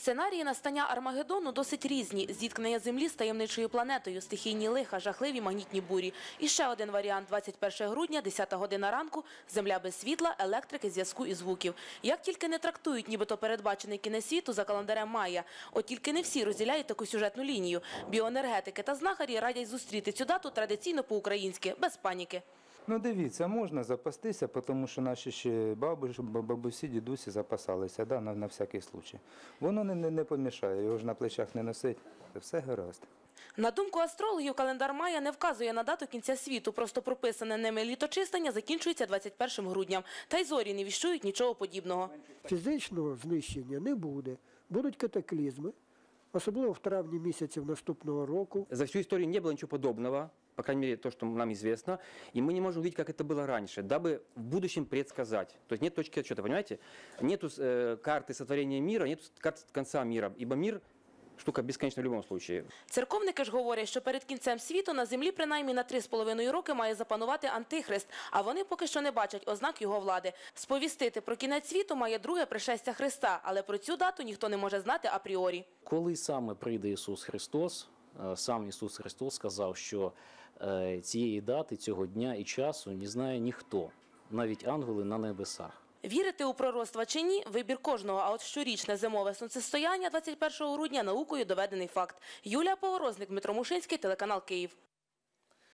Сценарії настання Армагеддону досить різні. Зіткнення Землі з таємничою планетою, стихійні лиха, жахливі магнітні бурі. І ще один варіант – 21 грудня, 10 година ранку, Земля без світла, електрики, зв'язку і звуків. Як тільки не трактують нібито передбачений кінець світу за календарем Майя. От тільки не всі розділяють таку сюжетну лінію. Біоенергетики та знахарі радять зустріти цю дату традиційно по-українськи, без паніки. Ну дивіться, можна запастися, тому що наші ще бабусі, бабусі, дідусі запасалися да, на, на всякий случай. Воно не, не, не помішає, його ж на плечах не носить. Все гаразд. На думку астрологів, календар Майя не вказує на дату кінця світу. Просто прописане ними літочистення закінчується 21 грудня. Та й зорі не віщують нічого подібного. Фізичного знищення не буде. Будуть катаклізми, особливо в травні місяці наступного року. За всю историю не было ничего подобного, по крайней мере, то, что нам известно, и мы не можем увидеть, как это было раньше, дабы в будущем предсказать. То есть нет точки отсчета, понимаете? Нету э, карты сотворения мира, нет карты конца мира, ибо мир штука бесконечна в любом случае. Церковники ж говорять, що перед кінцем світу на землі принаймні на 3,5 роки має запанувати антихрист, а вони поки що не бачать ознак його влади. Сповістити про кінець світу має друге пришестя Христа, але про цю дату ніхто не може знати апріорі. Коли саме прийде Ісус Христос, е, Сам Ісус Христос сказав, що е, цієї дати, цього дня і часу не знає ніхто, навіть ангели на небесах. Вірити у пророцтва чи ні – вибір кожного, а от щорічне зимове сонцестояння 21 грудня наукою доведений факт. Юлія Поворозник, Дмитро Мушинський, телеканал Київ.